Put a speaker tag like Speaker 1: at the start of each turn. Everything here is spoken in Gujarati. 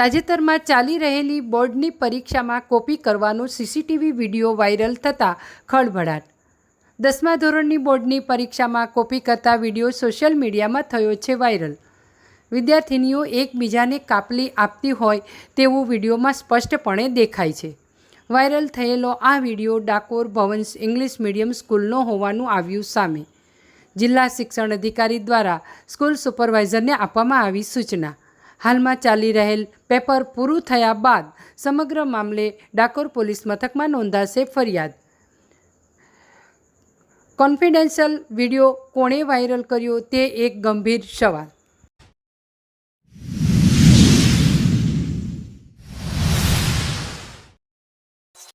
Speaker 1: તાજેતરમાં ચાલી રહેલી બોર્ડની પરીક્ષામાં કોપી કરવાનો સીસીટીવી વીડિયો વાયરલ થતાં ખળભળાટ. દસમા ધોરણની બોર્ડની પરીક્ષામાં કોપી કરતા વીડિયો સોશિયલ મીડિયામાં થયો છે વાયરલ. વિદ્યાર્થિનીઓ એકબીજાને કાપલી આપતી હોય તેવું વિડીયોમાં સ્પષ્ટપણે દેખાય છે. વાયરલ થયેલો આ video Dakor Bhavans English medium સ્કૂલનો હોવાનું આવ્યું સામે. જિલ્લા શિક્ષણ અધિકારી દ્વારા સ્કૂલ સુપરવાઇઝરને આપવામાં આવી સૂચના. હાલમાં ચાલી રહેલ પેપર પૂરું થયા બાદ સમગ્ર મામલે ડાકોર પોલીસ મથકમાં નોંધાશે ફરિયાદ. કોન્ફિડેન્શિયલ વીડિયો કોણે વાયરલ કર્યો તે એક ગંભીર સવાલ.